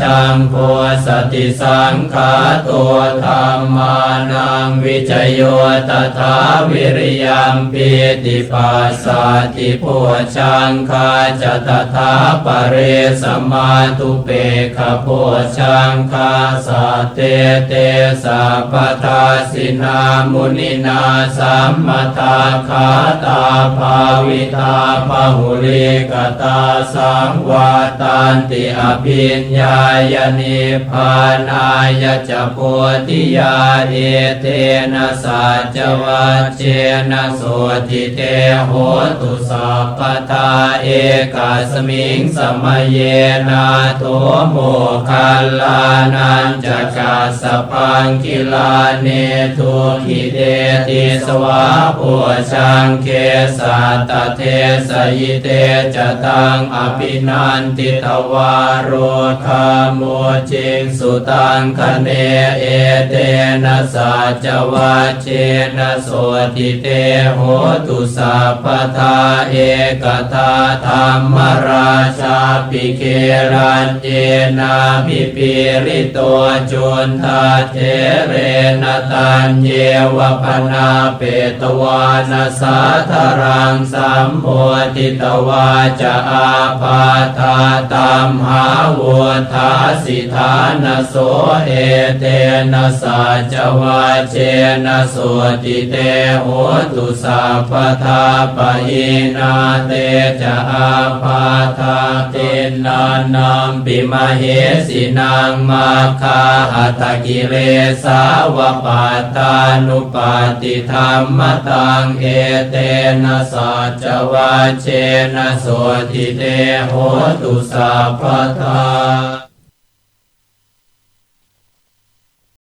ชังโพสติสังขาตัวธรรมานังวิจโยตถาวิริยัมปิติปัสสาติโพชังคาจตถาปเรสมาตุเปขโพชังคาสาเตเตสัพทาสินามุนินาสัมมทาคาตาภาวิตาภาหุลิกตาสังวาตันติอภิญญาายนิพานายจะโพธิยาเอเตนะสัจวัจเจนะโสติเตโหตุสัพพทาเอกาสมิงสมัยเยนาโตโมคัลลานันจะกาสปังกิลาเนทุขิเดติสวะปุชังเคสัตเทสยิเตจตังอภินันติตวารโรธามจิงสุตังคเนเอเตนะสัจวัจเจนะโสติเตโหตุสัพพทาเอกทาธรรมราชาปิเครันเยนาพิปิริโตจุนทาเทเรนตันเยวปนาเปตวานาสาธรังสัมโพธิตวาจะอาพาธาตามหาวุธาสิทานโสเอเตนะสัจวาเจนะโสติเตโหตุสัพพทาปะอินาเตจะอาพาธาเตนานัมปิมเหสินางมาคาหัตกิเลสาวปาตานุปาติธรรมตังเอเตนะสัจวาเจนะโสติเตโหตุสัพพทา